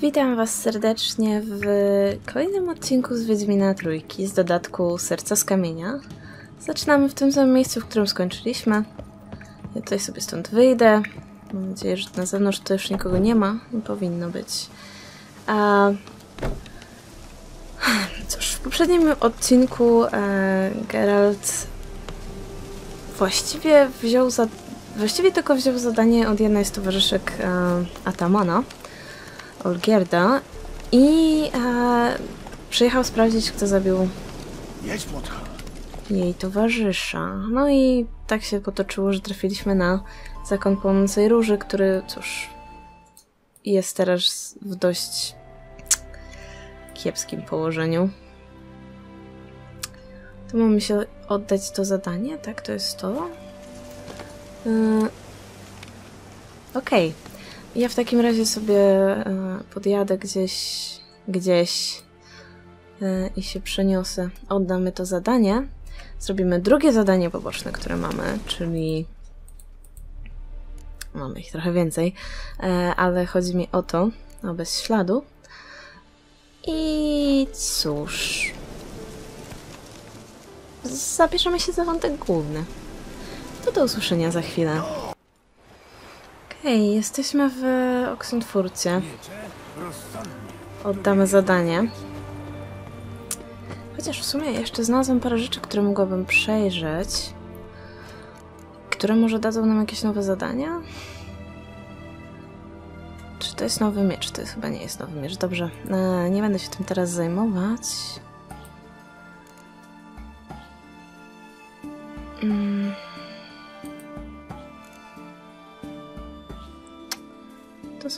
Witam Was serdecznie w kolejnym odcinku z Wiedźmina Trójki z dodatku Serca z Kamienia. Zaczynamy w tym samym miejscu, w którym skończyliśmy. Ja tutaj sobie stąd wyjdę. Mam nadzieję, że na zewnątrz to już nikogo nie ma. Nie powinno być. A... Cóż, w poprzednim odcinku e, Geralt właściwie wziął za... Właściwie tylko wziął zadanie od jednej z towarzyszek e, Atamana, Olgierda, i e, przyjechał sprawdzić, kto zabił Jedź, młotka. jej towarzysza. No i tak się potoczyło, że trafiliśmy na zakon płonącej róży, który, cóż, jest teraz w dość kiepskim położeniu. To mamy się oddać to zadanie, tak? To jest to. Yy... Okej. Ja w takim razie sobie yy, podjadę gdzieś, gdzieś yy, i się przeniosę. Oddamy to zadanie. Zrobimy drugie zadanie poboczne, które mamy, czyli mamy ich trochę więcej, e, ale chodzi mi o to, o bez śladu. I cóż. Zabierzemy się za wątek główny. To do usłyszenia za chwilę. Okej, jesteśmy w Oksentfurcie. Oddamy zadanie. Chociaż w sumie jeszcze znalazłam parę rzeczy, które mogłabym przejrzeć. Które może dadzą nam jakieś nowe zadania? Czy to jest nowy miecz? To jest, chyba nie jest nowy miecz. Dobrze, e, nie będę się tym teraz zajmować.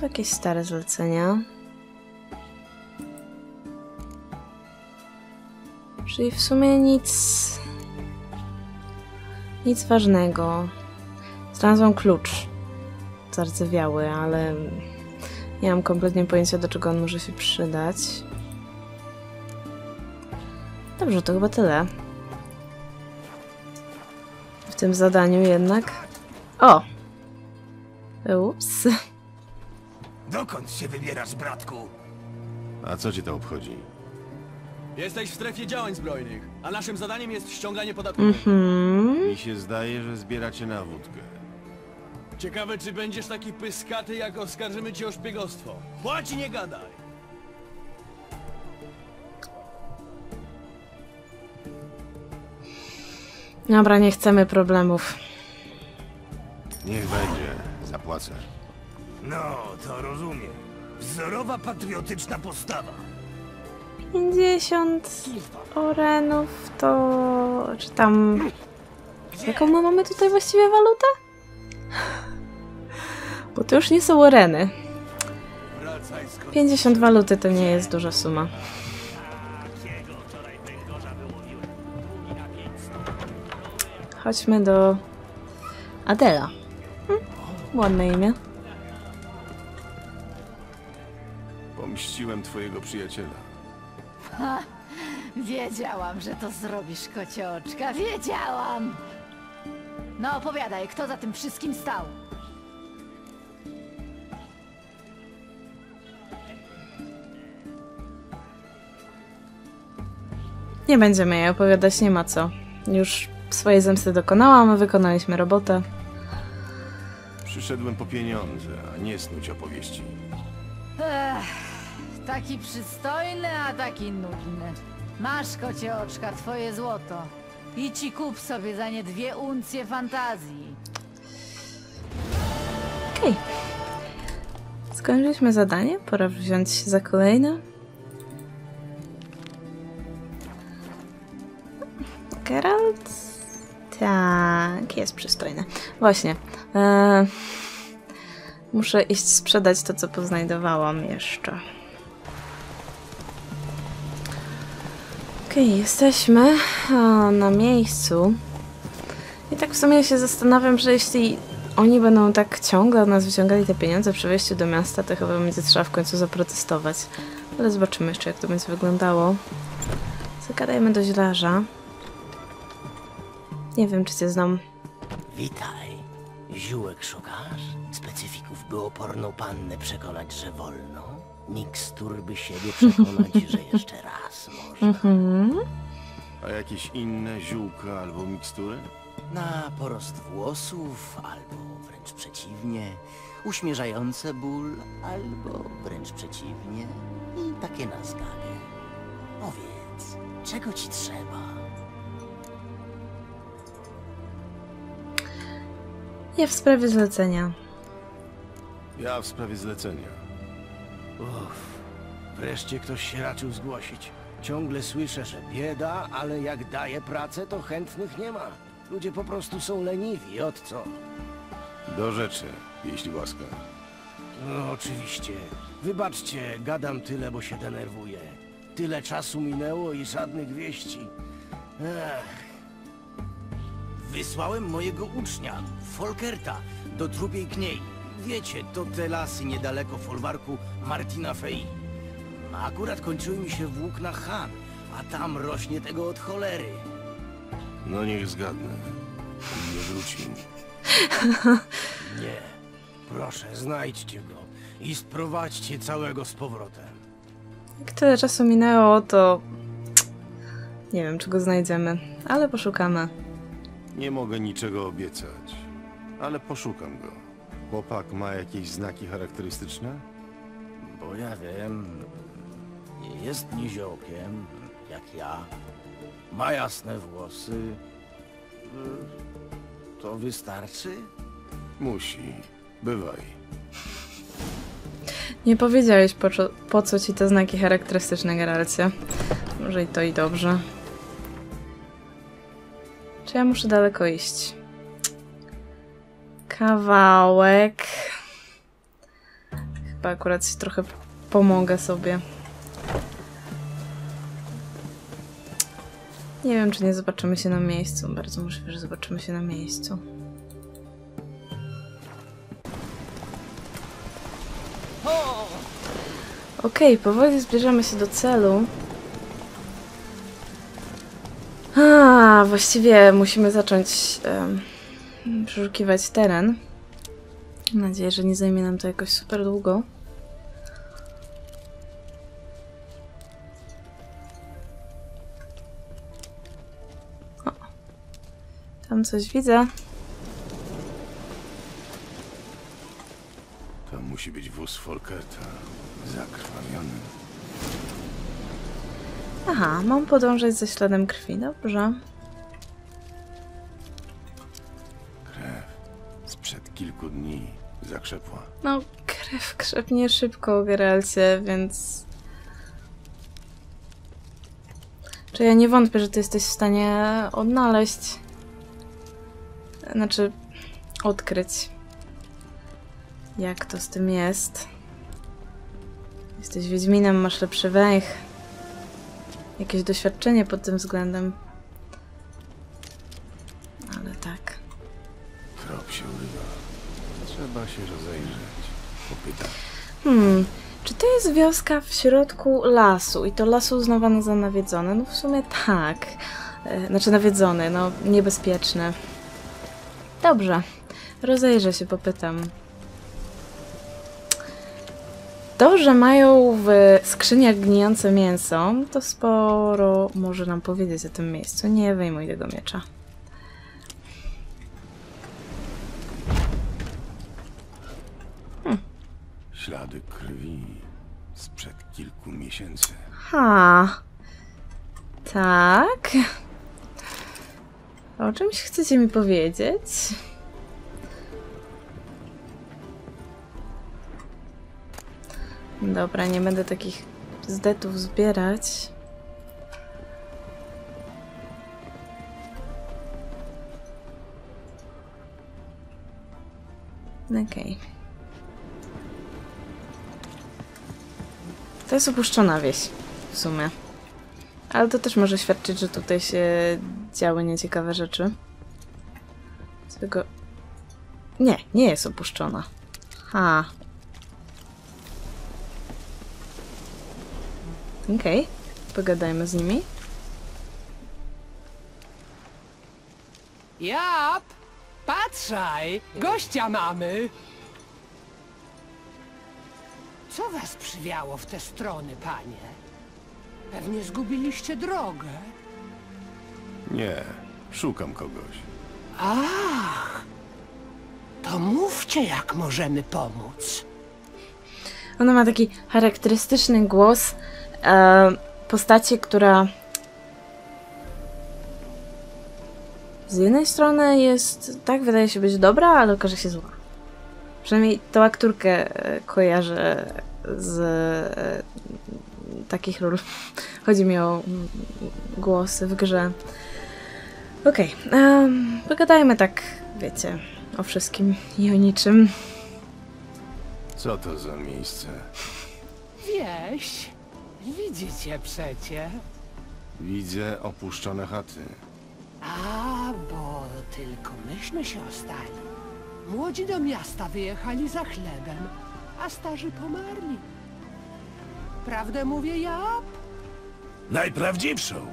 Są jakieś stare zlecenia. Czyli w sumie nic. Nic ważnego. Znalazłam klucz. Zardzewiały, ale nie mam kompletnie pojęcia, do czego on może się przydać. Dobrze, to chyba tyle. W tym zadaniu jednak. O! Ups. Dokąd się wybierasz, bratku? A co ci to obchodzi? Jesteś w strefie działań zbrojnych, a naszym zadaniem jest ściąganie podatków. Mhm. Mi się zdaje, że zbieracie na wódkę. Ciekawe, czy będziesz taki pyskaty, jak oskarżymy cię o szpiegostwo. Płać i nie gadaj! Dobra, nie chcemy problemów. Niech będzie, zapłacę. No, to rozumiem. Wzorowa patriotyczna postawa. 50 orenów to... czy tam... Jaką my mamy tutaj właściwie walutę? Bo to już nie są oreny. Wracaj skąd. 50 waluty to nie jest duża suma. Chodźmy do Adela. Hm, ładne imię. Pomściłem twojego przyjaciela. Wiedziałam, że to zrobisz, kocioczka. Wiedziałam! No opowiadaj, kto za tym wszystkim stał? Nie będziemy jej opowiadać, nie ma co. Już swojej zemsty dokonałam, wykonaliśmy robotę. Przyszedłem po pieniądze, a nie snuć opowieści. Ech, taki przystojny, a taki nudny. Masz, kocioczka, twoje złoto. I ci kup sobie za nie dwie uncje fantazji. Okej. Skończyliśmy zadanie, pora wziąć się za kolejne. Geralt? Tak, jest przystojny. Właśnie. E, muszę iść sprzedać to, co poznajdowałam jeszcze. Okej, jesteśmy o, na miejscu. I tak w sumie się zastanawiam, że jeśli oni będą tak ciągle od nas wyciągali te pieniądze przy wejściu do miasta, to chyba będzie trzeba w końcu zaprotestować. Ale zobaczymy jeszcze, jak to będzie wyglądało. Zagadajmy do źlarza. Nie wiem, czy cię znam. Witaj. Ziółek szukasz? By oporną pannę przekonać, że wolno? mikstur, by siebie przekonać, że jeszcze raz można. A jakieś inne ziółka albo mikstury? Na porost włosów, albo wręcz przeciwnie, uśmierzające ból, albo wręcz przeciwnie, i takie na zgagę. Powiedz, czego ci trzeba? Ja w sprawie zlecenia. Ja w sprawie zlecenia. Uff, wreszcie ktoś się raczył zgłosić. Ciągle słyszę, że bieda, ale jak daje pracę, to chętnych nie ma. Ludzie po prostu są leniwi, od co? Do rzeczy, jeśli łaska. No oczywiście. Wybaczcie, gadam tyle, bo się denerwuję. Tyle czasu minęło i żadnych wieści. Ech. Wysłałem mojego ucznia, Folkerta, do Trupiej Kniei. Wiecie, to te lasy niedaleko folwarku Martina Fei. Akurat kończyły mi się włókna Han, a tam rośnie tego od cholery. No niech zgadnę. Nie wrócił. Nie. Proszę, znajdźcie go i sprowadźcie całego z powrotem. Jak tyle czasu minęło, to nie wiem, czy go znajdziemy, ale poszukamy. Nie mogę niczego obiecać, ale poszukam go. Chłopak ma jakieś znaki charakterystyczne? Bo ja wiem, nie jest niziołkiem, jak ja. Ma jasne włosy. To wystarczy? Musi. Bywaj. Nie powiedziałeś, po, co- po co ci te znaki charakterystyczne, Geralcie. Może i to i dobrze. Czy ja muszę daleko iść? Kawałek. Chyba akurat się trochę pomogę sobie. Nie wiem, czy nie zobaczymy się na miejscu. Bardzo możliwe, że zobaczymy się na miejscu. Okej, powoli zbierzamy się do celu. A, właściwie musimy zacząć em, przeszukiwać teren. Mam nadzieję, że nie zajmie nam to jakoś super długo. O, tam coś widzę. To musi być wóz Folkerta. Zakrwawiony. Aha, mam podążać za śladem krwi, dobrze. Zakrzepła. No, krew krzepnie szybko, Geralcie, więc... Czy ja nie wątpię, że ty jesteś w stanie odnaleźć... Znaczy, odkryć. Jak to z tym jest. Jesteś Wiedźminem, masz lepszy węch. Jakieś doświadczenie pod tym względem. Ale tak. Trop się urywa. Trzeba się rozejrzeć. Popytać. Hmm, czy to jest wioska w środku lasu i to las uznawany za nawiedzony? No w sumie tak. E, Znaczy nawiedzony, no niebezpieczny. Dobrze, rozejrzę się, popytam. To, że mają w skrzyniach gnijące mięso, to sporo może nam powiedzieć o tym miejscu. Nie wyjmuj tego miecza. Ślady krwi. Sprzed kilku miesięcy. Ha. Tak. O czymś chcecie mi powiedzieć? Dobra, nie będę takich zdetów zbierać. Okej. To jest opuszczona wieś, w sumie. Ale to też może świadczyć, że tutaj się działy nieciekawe rzeczy. Z tego... Nie, nie jest opuszczona. Ha. Okej, pogadajmy z nimi. Jap! Patrzaj! Gościa mamy! Co was przywiało w te strony, panie? Pewnie zgubiliście drogę. Nie, szukam kogoś. Ach! To mówcie, jak możemy pomóc. Ona ma taki charakterystyczny głos e, postaci, która z jednej strony jest, tak, wydaje się być dobra, ale okaże się zła. Przynajmniej tą aktorkę e, kojarzę z e, takich ról. Chodzi mi o mm, głosy w grze. Okej, em, pogadajmy tak, wiecie, o wszystkim i o niczym. Co to za miejsce? Wieś, widzicie przecie. Widzę opuszczone chaty. A, bo tylko myśmy się ostali. Młodzi do miasta wyjechali za chlebem, a starzy pomarli. Prawdę mówię ja? Najprawdziwszą.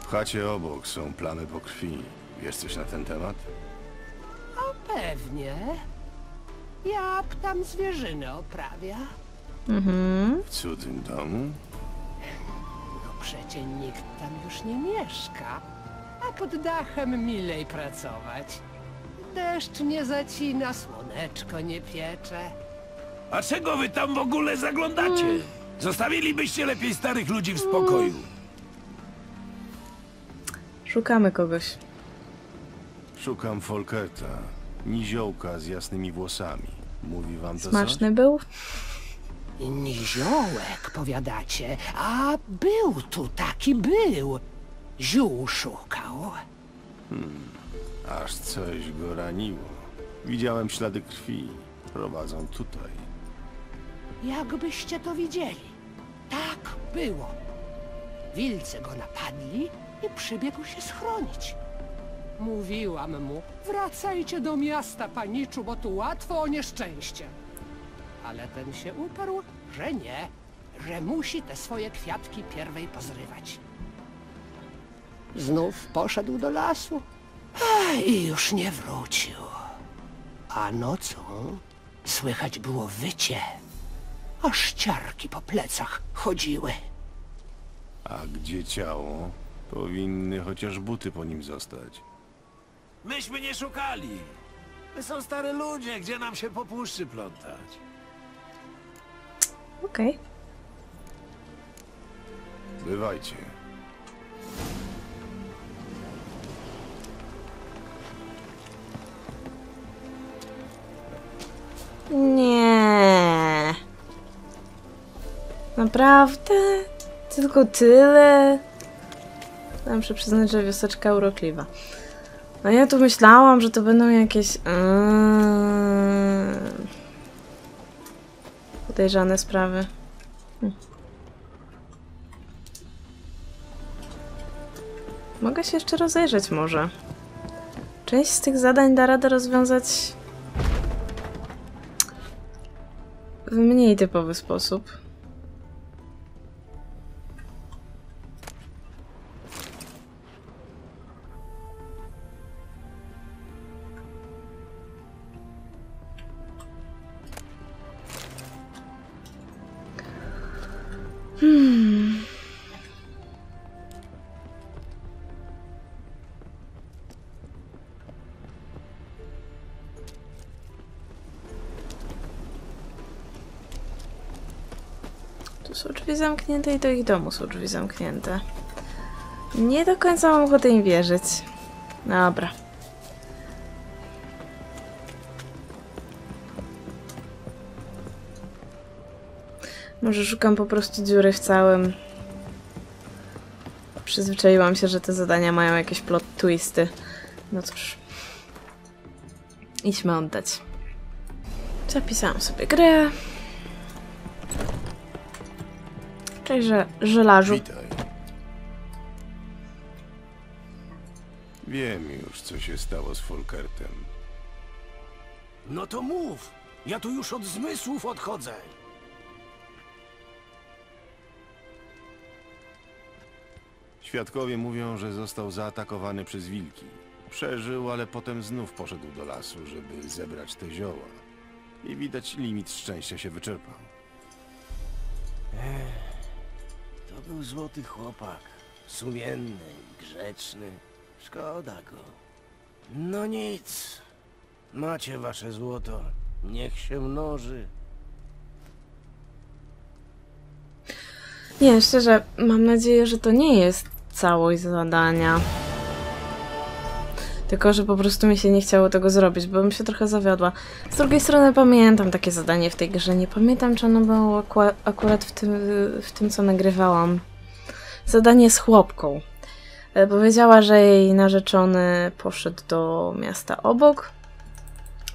W chacie obok są plamy po krwi. Wiesz coś na ten temat? Pewnie. Ja tam zwierzynę oprawia. Mhm. W cudzym domu? No przecie nikt tam już nie mieszka. Pod dachem milej pracować. Deszcz nie zacina, słoneczko nie piecze. A czego wy tam w ogóle zaglądacie? Zostawilibyście lepiej starych ludzi w spokoju. Szukamy kogoś. Szukam Folkerta. Niziołka z jasnymi włosami. Mówi wam to Smaczny był? Niziołek, powiadacie. A był tu taki, był. Ziół szukał. coś? Aż coś go raniło. Widziałem ślady krwi. Prowadzą tutaj. Jakbyście to widzieli. Tak było. Wilcy go napadli i przybiegł się schronić. Mówiłam mu, wracajcie do miasta, paniczu, bo tu łatwo o nieszczęście. Ale ten się uparł, że nie, że musi te swoje kwiatki pierwej pozrywać. Znów poszedł do lasu a, i już nie wrócił. A nocą słychać było wycie, aż ciarki po plecach chodziły. A gdzie ciało? Powinny chociaż buty po nim zostać. Myśmy nie szukali. My są stare ludzie, gdzie nam się po puszczy plątać. Okej. Bywajcie. Nie. Naprawdę? Tylko tyle? Muszę przyznać, że wioseczka urokliwa. A ja tu myślałam, że to będą jakieś... Yy... Podejrzane sprawy. Hm. Mogę się jeszcze rozejrzeć może. Część z tych zadań da radę rozwiązać w mniej typowy sposób. Są drzwi zamknięte i do ich domu są drzwi zamknięte. Nie do końca mam ochotę im wierzyć. Dobra. Może szukam po prostu dziury w całym. Przyzwyczaiłam się, że te zadania mają jakieś plot twisty. No cóż. Idźmy oddać. Zapisałam sobie grę. Cześć, że żelarzu. Witaj. Wiem już, co się stało z Folkertem. No to mów. Ja tu już od zmysłów odchodzę. Świadkowie mówią, że został zaatakowany przez wilki. Przeżył, ale potem znów poszedł do lasu, żeby zebrać te zioła. I widać limit szczęścia się wyczerpał. To był złoty chłopak. Sumienny grzeczny. Szkoda go. No nic. Macie wasze złoto. Niech się mnoży. Nie, szczerze, mam nadzieję, że to nie jest całość zadania. Tylko, że po prostu mi się nie chciało tego zrobić, bo bym się trochę zawiodła. Z drugiej strony pamiętam takie zadanie w tej grze. Nie pamiętam, czy ono było akurat w tym, w tym, co nagrywałam. Zadanie z chłopką. E, Powiedziała, że jej narzeczony poszedł do miasta obok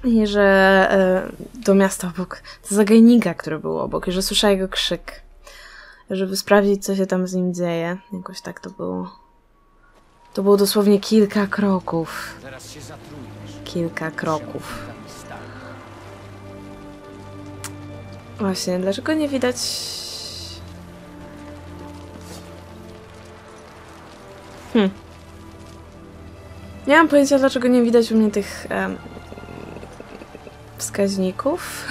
i że e, do miasta obok, do zagajnika, który był obok i że słyszała jego krzyk żeby sprawdzić, co się tam z nim dzieje. Jakoś tak to było. To było dosłownie kilka kroków. Kilka kroków. Właśnie, dlaczego nie widać. Hm. Nie mam pojęcia, dlaczego nie widać u mnie tych em, wskaźników.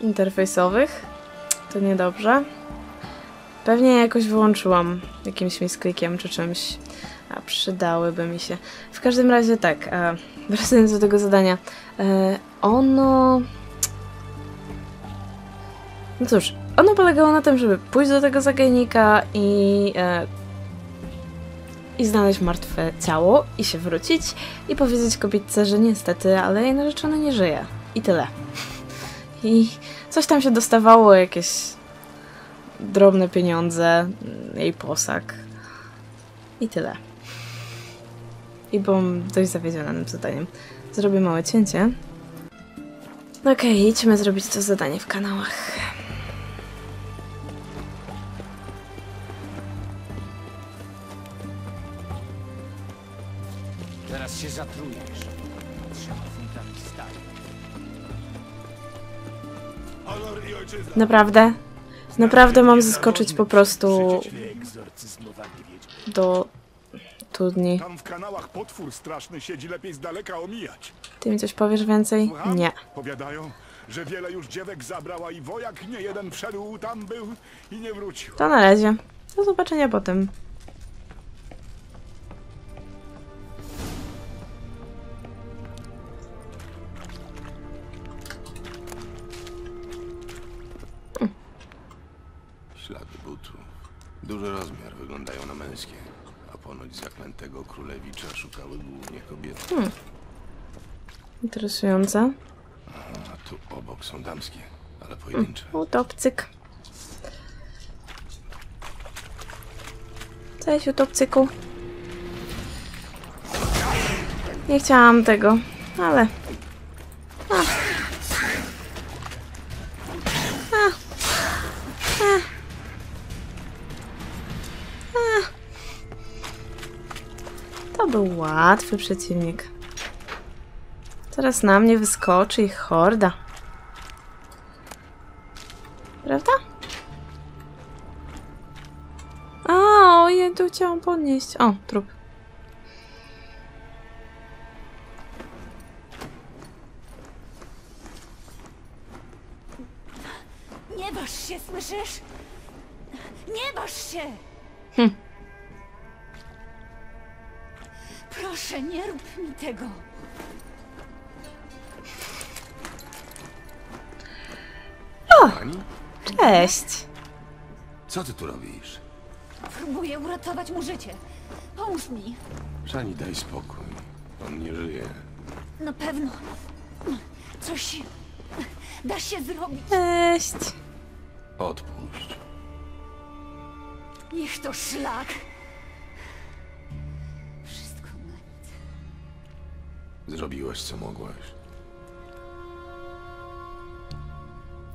Interfejsowych. To niedobrze. Pewnie jakoś wyłączyłam jakimś misklikiem czy czymś. A przydałyby mi się. W każdym razie tak, e, wracając do tego zadania. E, ono. No cóż, ono polegało na tym, żeby pójść do tego zagajnika i. E, i znaleźć martwe ciało i się wrócić i powiedzieć kobietce, że niestety, ale jej narzeczony nie żyje. I tyle. I coś tam się dostawało, jakieś drobne pieniądze, jej posag. I tyle. I byłam dość zawiedziona tym zadaniem. Zrobię małe cięcie. Okej, idźmy zrobić to zadanie w kanałach. Zaraz się zatrujesz. Funtami stali. Ojczyzna. Naprawdę? Naprawdę mam zeskoczyć po prostu do studni. Tam w kanałach potwór straszny siedzi, lepiej z daleka omijać. Ty mi coś powiesz więcej? Nie. Powiadają, że wiele już dziewek zabrała i wojak nie jeden wszedł tam był i nie wrócił. To na razie. Do zobaczenia potem. Ślady butów. Duży rozmiar, wyglądają na męskie. A ponoć zaklętego królewicza szukały głównie kobiety. Interesujące. A tu obok są damskie, ale pojedyncze. Utopcyk. Cześć, utopcyku. Nie chciałam tego, ale... A. łatwy przeciwnik. Teraz na mnie wyskoczy ich horda. Prawda? A, ojej, tu chciałam podnieść. O, trup. Nie waż się, słyszysz? Nie waż się! Hm. Proszę, nie rób mi tego. Pani? Cześć. Co ty tu robisz? Próbuję uratować mu życie. Pomóż mi. Szani, daj spokój. On nie żyje. Na pewno. Coś da się zrobić. Cześć. Odpuść. Niech to szlak. Zrobiłaś co mogłaś.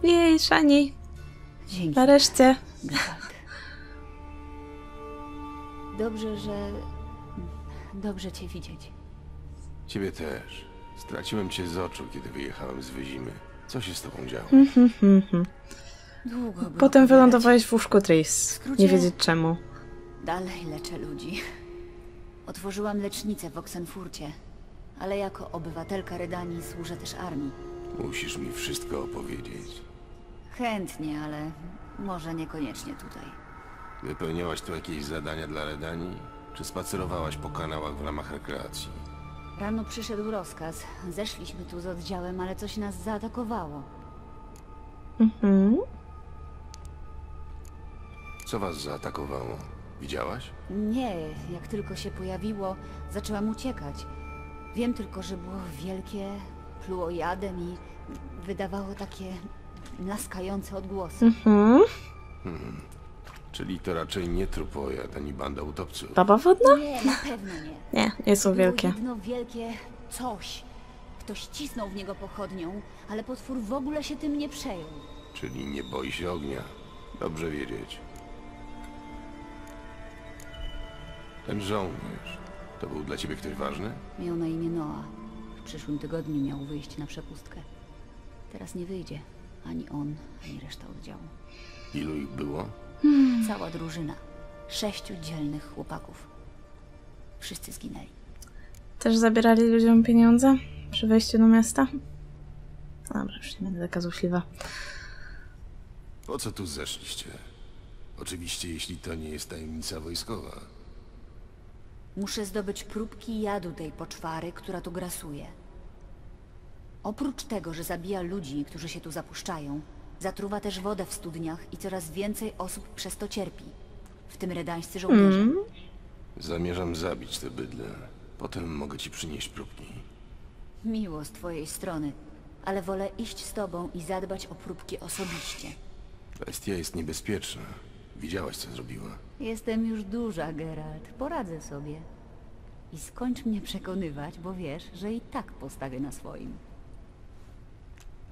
Jej, Szani. Dzięki. Nareszcie. Dobrze, że... Dobrze cię widzieć. Ciebie też. Straciłem cię z oczu, kiedy wyjechałem z Wyzimy. Co się z tobą działo? Długo było Potem wylądowałeś w łóżku Tris. skrócie- Nie wiedzieć czemu. Dalej leczę ludzi. Otworzyłam lecznicę w Oksenfurcie. Ale jako obywatelka Redanii służę też armii. Musisz mi wszystko opowiedzieć. Chętnie, ale może niekoniecznie tutaj. Wypełniałaś tu jakieś zadania dla Redanii? Czy spacerowałaś po kanałach w ramach rekreacji? Rano przyszedł rozkaz. Zeszliśmy tu z oddziałem, ale coś nas zaatakowało. Mhm. Co was zaatakowało? Widziałaś? Nie, jak tylko się pojawiło, zaczęłam uciekać. Wiem tylko, że było wielkie, pluło jadem i wydawało takie laskające odgłosy. Mhm. Czyli to raczej nie trupojad ani banda utopców. Baba wodna? Nie, na pewno nie. Nie, nie są wielkie. Było jedno wielkie coś. Ktoś cisnął w niego pochodnią, ale potwór w ogóle się tym nie przejął. Czyli nie boi się ognia. Dobrze wiedzieć. Ten żołnierz, to był dla ciebie ktoś ważny? Miał na imię Noa. W przyszłym tygodniu miał wyjść na przepustkę. Teraz nie wyjdzie. Ani on, ani reszta oddziału. Ilu ich było? Cała drużyna. Sześciu dzielnych chłopaków. Wszyscy zginęli. Też zabierali ludziom pieniądze przy wejściu do miasta? Dobra, już nie będę taka złośliwa. Po co tu zeszliście? Oczywiście, jeśli to nie jest tajemnica wojskowa. Muszę zdobyć próbki jadu tej poczwary, która tu grasuje. Oprócz tego, że zabija ludzi, którzy się tu zapuszczają, zatruwa też wodę w studniach i coraz więcej osób przez to cierpi. W tym redańscy żołnierze. Zamierzam zabić te bydle. Potem mogę ci przynieść próbki. Miło z twojej strony, ale wolę iść z tobą i zadbać o próbki osobiście. Bestia jest niebezpieczna. Widziałaś, co zrobiła. Jestem już duża, Geralt. Poradzę sobie. I skończ mnie przekonywać, bo wiesz, że i tak postawię na swoim.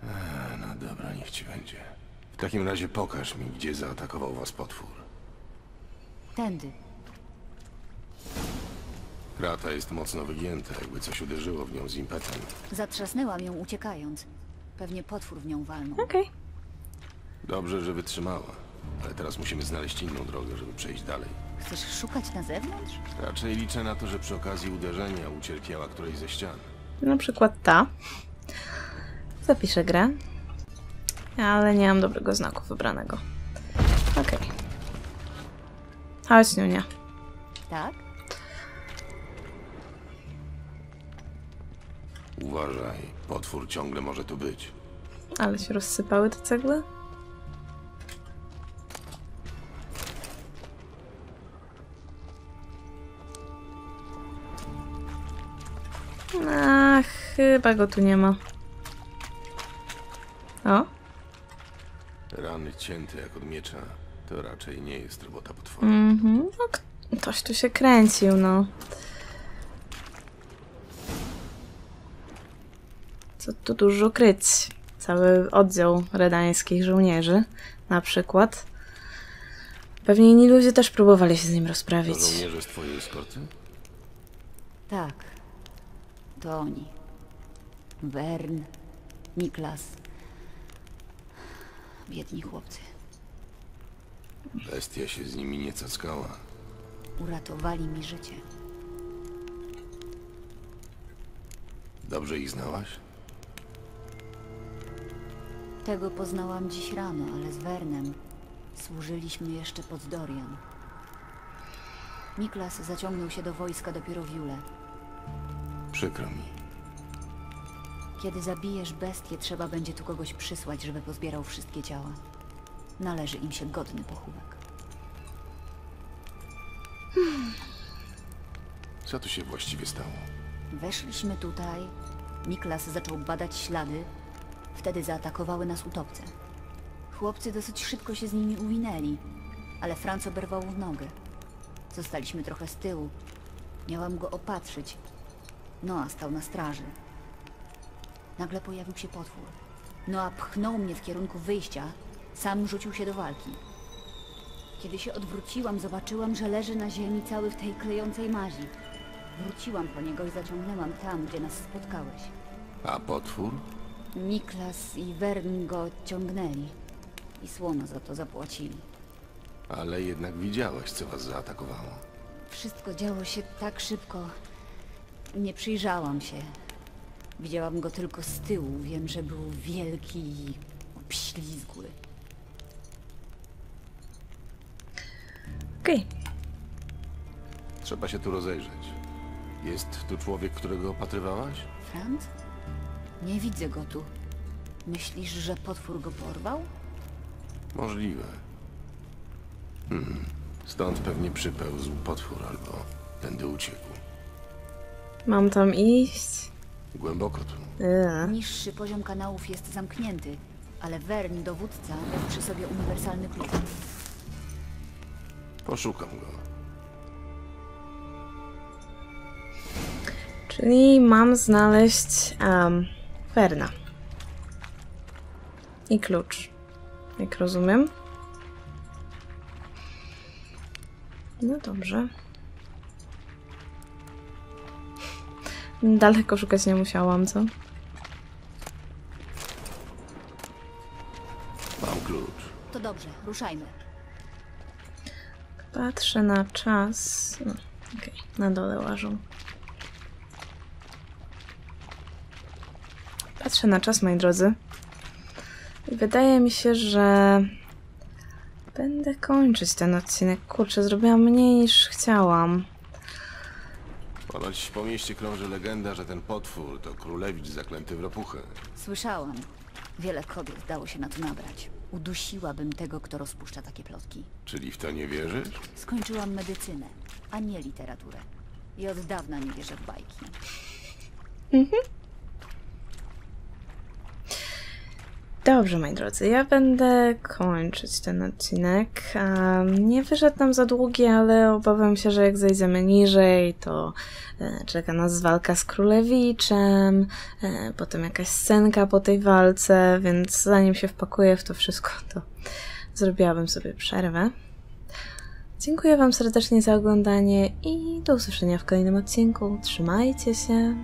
E, No dobra, niech ci będzie. W takim razie pokaż mi, gdzie zaatakował was potwór. Tędy. Krata jest mocno wygięta, jakby coś uderzyło w nią z impetem. Zatrzasnęłam ją uciekając. Pewnie potwór w nią walnął. Okej. Dobrze, że wytrzymała. Ale teraz musimy znaleźć inną drogę, żeby przejść dalej. Chcesz szukać na zewnątrz? Raczej liczę na to, że przy okazji uderzenia ucierpiała którejś ze ścian. Na przykład ta. Zapiszę grę. Ale nie mam dobrego znaku wybranego. Okej. Chodź, Niunia. Tak? Uważaj, potwór ciągle może tu być. Ale się rozsypały te cegły? A, chyba go tu nie ma. O, Rany cięte jak od miecza. To raczej nie jest robota potwora. mhm. No, k- ktoś tu się kręcił, no. Co tu dużo kryć? Cały oddział redańskich żołnierzy, na przykład. Pewnie inni ludzie też próbowali się z nim To rozprawić. żołnierze z twojej eskorty? Tak. To oni. Wern, Niklas. Biedni chłopcy. Bestia się z nimi nie cackała. Uratowali mi życie. Dobrze ich znałaś? Tego poznałam dziś rano, ale z Wernem służyliśmy jeszcze pod Dorian. Niklas zaciągnął się do wojska dopiero w Jule. Przykro mi. Kiedy zabijesz bestię, trzeba będzie tu kogoś przysłać, żeby pozbierał wszystkie ciała. Należy im się godny pochówek. Co tu się właściwie stało? Weszliśmy tutaj, Niklas zaczął badać ślady, wtedy zaatakowały nas utopce. Chłopcy dosyć szybko się z nimi uwinęli, ale Franc oberwał w nogę. Zostaliśmy trochę z tyłu. Miałam go opatrzyć. Noa stał na straży. Nagle pojawił się potwór. Noa pchnął mnie w kierunku wyjścia, sam rzucił się do walki. Kiedy się odwróciłam, zobaczyłam, że leży na ziemi cały w tej klejącej mazi. Wróciłam po niego i zaciągnęłam tam, gdzie nas spotkałeś. A potwór? Niklas i Wern go ciągnęli. I słono za to zapłacili. Ale jednak widziałaś, co was zaatakowało. Wszystko działo się tak szybko. Nie przyjrzałam się. Widziałam go tylko z tyłu. Wiem, że był wielki i obślizgły. Okej. Trzeba się tu rozejrzeć. Jest tu człowiek, którego opatrywałaś? Franz? Nie widzę go tu. Myślisz, że potwór go porwał? Możliwe. Hmm. Stąd pewnie przypełzł potwór albo tędy uciekł. Mam tam iść? Głęboko tu. Eee. Niższy poziom kanałów jest zamknięty, ale Wern, dowódca, miał przy sobie uniwersalny klucz. Poszukam go. Czyli mam znaleźć um, Ferna. I klucz. Jak rozumiem. No dobrze. Daleko szukać nie musiałam, co? Mam klucz. To dobrze, ruszajmy. Patrzę na czas. No, okej, na dole łażą. Patrzę na czas, moi drodzy. Wydaje mi się, że będę kończyć ten odcinek. Kurczę, zrobiłam mniej niż chciałam. Ponoć po mieście krąży legenda, że ten potwór to królewicz zaklęty w ropuchę. Słyszałam. Wiele kobiet dało się na to nabrać. Udusiłabym tego, kto rozpuszcza takie plotki. Czyli w to nie wierzysz? Skończyłam medycynę, a nie literaturę. I od dawna nie wierzę w bajki. Dobrze, moi drodzy, ja będę kończyć ten odcinek. Em, Nie wyszedł nam za długi, ale obawiam się, że jak zejdziemy niżej, to e, czeka nas walka z królewiczem, e, potem jakaś scenka po tej walce, więc zanim się wpakuję w to wszystko, to zrobiłabym sobie przerwę. Dziękuję Wam serdecznie za oglądanie i do usłyszenia w kolejnym odcinku. Trzymajcie się.